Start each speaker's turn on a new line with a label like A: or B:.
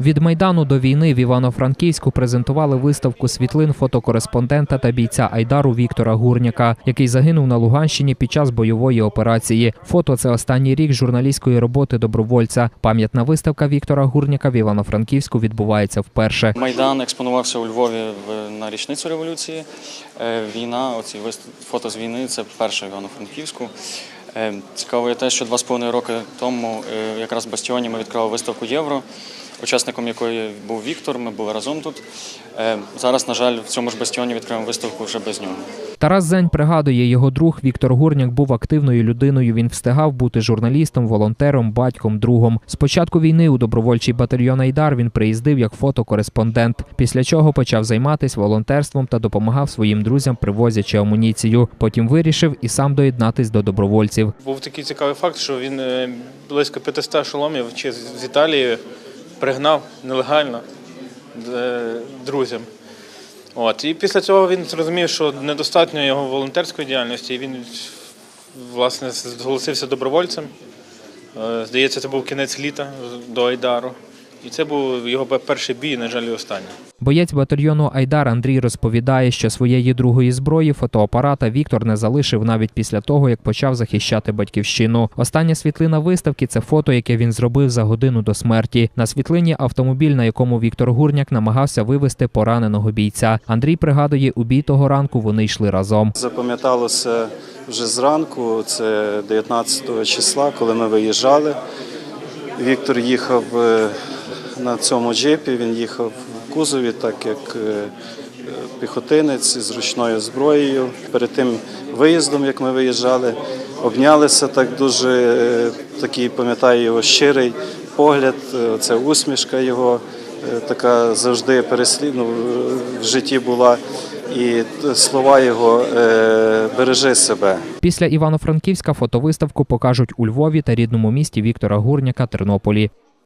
A: Від майдану до війни в Івано-Франківську презентували виставку світлин фотокореспондента та бійця Айдару Віктора Гурняка, який загинув на Луганщині під час бойової операції. Фото це останній рік журналістської роботи добровольця. Пам'ятна виставка Віктора Гурняка в Івано-Франківську відбувається вперше.
B: Майдан експонувався у Львові на річницю революції. Е, Війна, оці фото з війни це перше в Івано-Франківську. Е, Цікаво є те, що два з половиною роки тому е, якраз в Бастіоні ми відкрили виставку Євро, учасником якої був Віктор. Ми були разом тут. Е, Зараз, на жаль, в цьому ж Бастіоні відкриємо виставку вже без нього.
A: Тарас Зень пригадує, його друг Віктор Гурняк був активною людиною. Він встигав бути журналістом, волонтером, батьком, другом. З початку війни у добровольчий батальйон Айдар він приїздив як фотокореспондент, після чого почав займатися волонтерством та допомагав своїм друзям, привозячи амуніцію. Потім вирішив і сам доєднатись до добровольців.
C: Був такий цікавий факт, що він е, близько 500 шоломів чи з з Італії пригнав нелегально е, друзям. От. І після цього він зрозумів, що недостатньо його волонтерської діяльності, і він власне зголосився добровольцем. Е, Здається, це був кінець літа до Айдару. І це був його перший бій, на жаль, і останній.
A: Боєць батальйону Айдар Андрій розповідає, що своєї другої зброї фотоапарата Віктор не залишив навіть після того, як почав захищати батьківщину. Остання світлина виставки це фото, яке він зробив за годину до смерті. На світлині автомобіль, на якому Віктор Гурняк намагався вивезти пораненого бійця. Андрій пригадує, у бій того ранку вони йшли разом.
D: Запам'яталося вже зранку, це 19 числа, коли ми виїжджали. Віктор їхав е, на цьому джипі, він їхав в кузові, так як е, піхотинець з ручною зброєю. Перед тим виїздом, як ми виїжджали, обнялися так дуже, е, такий, пам'ятаю його щирий погляд, е, це усмішка його, така завжди переслідно в житті була. І слова його бережи себе.
A: Після Івано-Франківська фотовиставку покажуть у Львові та рідному місті Віктора Гурняка Тернополі.